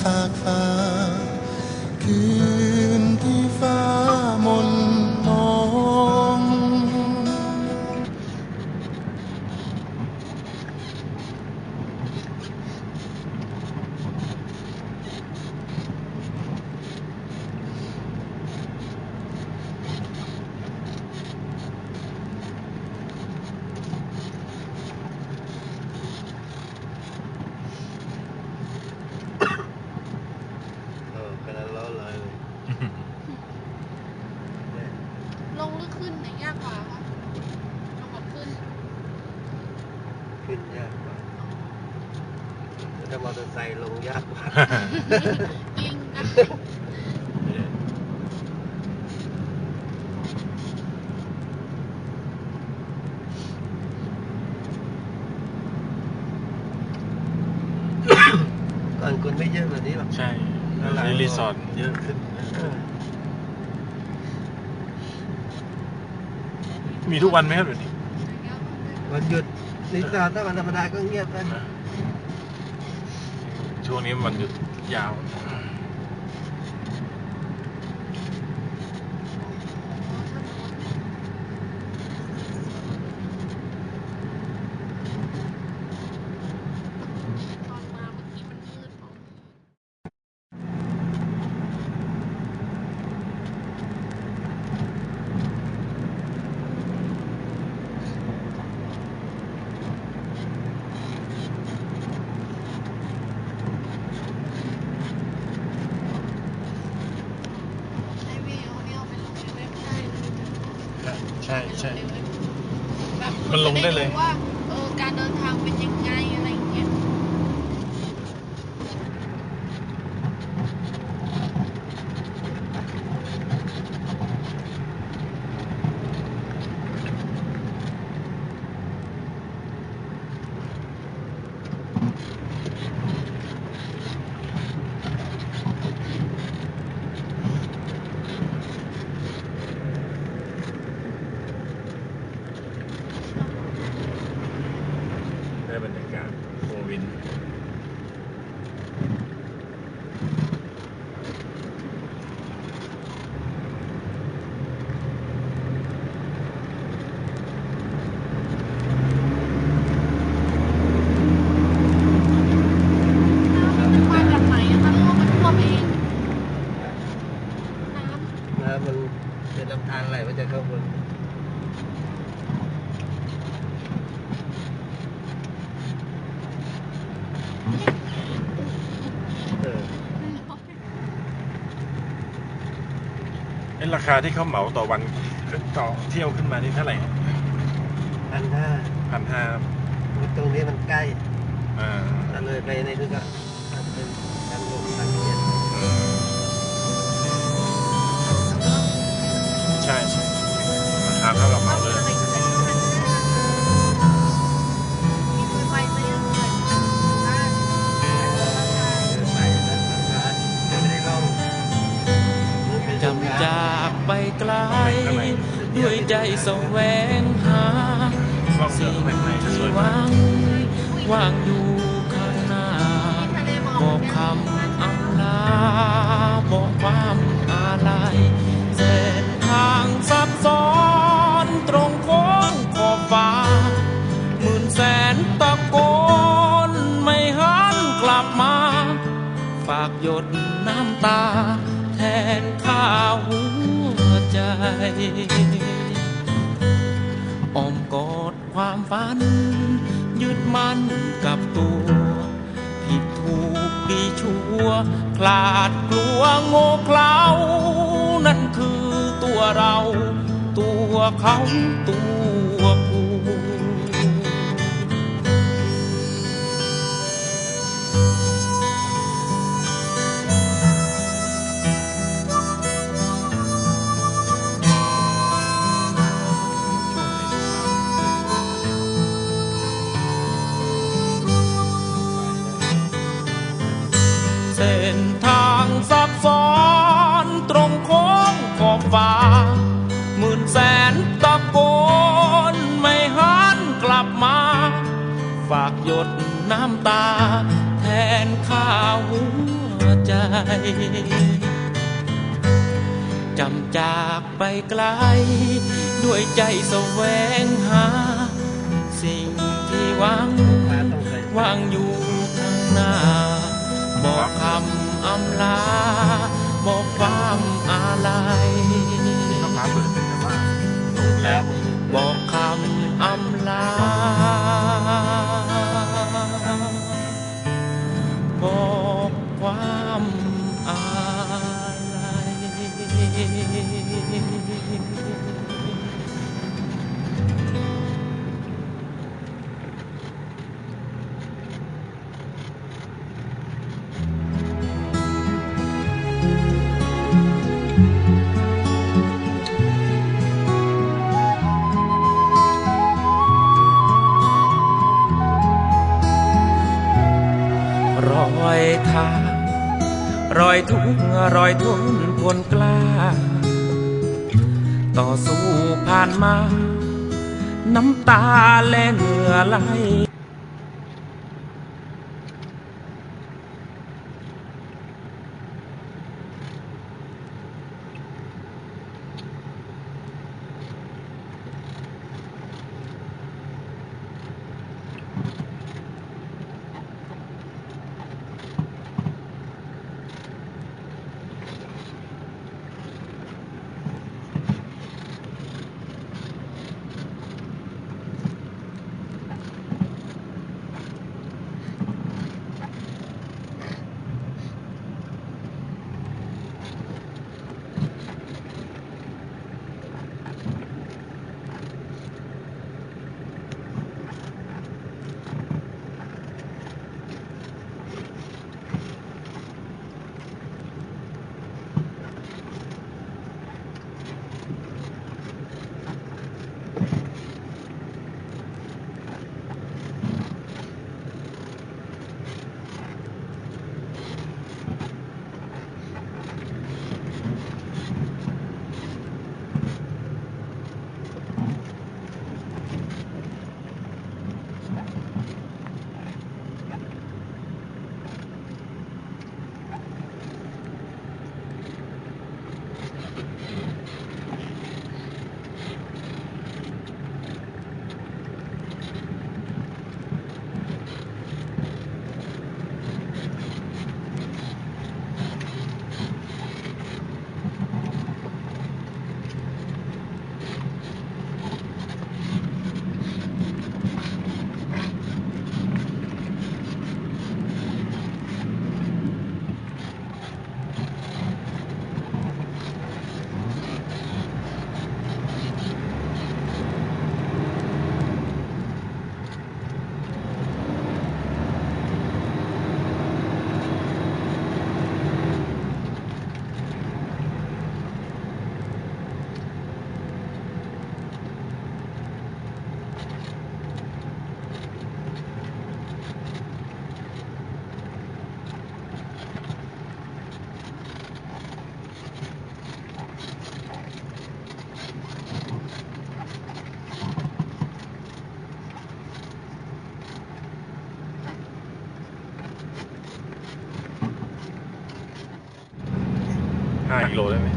นฟากฟ้า ขึ้นยากกว่าถ้ามอเตอร์ไซค์ลงยากกว่า จริงนะก่อนคนไม่เยอะแบบนี้หรอกใช่หลังในรีสอร์ทเยอะขึ้น เออมีทุกวันไหมครับเดี๋ยวนี้วันหยุด รีสอร์ทถ้าวันธรรมดาก็เงียบไปช่วงนี้มันหยุดยาว ตอนมาเมื่อกี้มันมืดเนอะ ใช้วิวเนี่ยเอาไปลงในเว็บได้เลย ใช่ใช่แบบมันลงได้เลยจะว่าเออการเดินทางเป็นยังไงอะไรอย่างเงี้ย ได้บรรยากาศโควิน มาจากไหนอะคะหรือว่ามันท่วมเองน้ำ น้ำมัน เป็นลำธารไหลมาจากข้างบนเออเอ้ราคาที่เขาเหมาต่อวันต่อเที่ยวขึ้นมานี่เท่าไหร่พันห้าพันห้าตรงนี้มันใกล้อ่าถ้าเลยไปในนึกอะพันเป็นพั ราคาเท่ากับเมาเลยมีเหมอะเลย จำจากไปไกล ด้วยใจแสวงหา สิ่งที่วยหมากวังวางอยู่ข้างหน้าบอกคำากหยดน้ำตา แทนข้าหัวใจอ้อมกอดความฝัน ยึดมั่นกับตัว ผิดถูกดีชั่วคลาดกลัวโง่เขลานั่นคือตัวเรา ตัวเขาตัว ฝากหยดน้ำตา แทนข้าหัวใจ จำจากไปไกล ด้วยใจแสวงหา สิ่งที่หวังมาต้องใส่วางอยู่ข้างหน้า บอกคำอำลา บอกความอาลัย รอยทาง รอยทุกข์รอยทนทนกล้า ต่อสู้ผ่านมา น้ำตาและเหงื่อไหล ห้ากิโลได้ไหม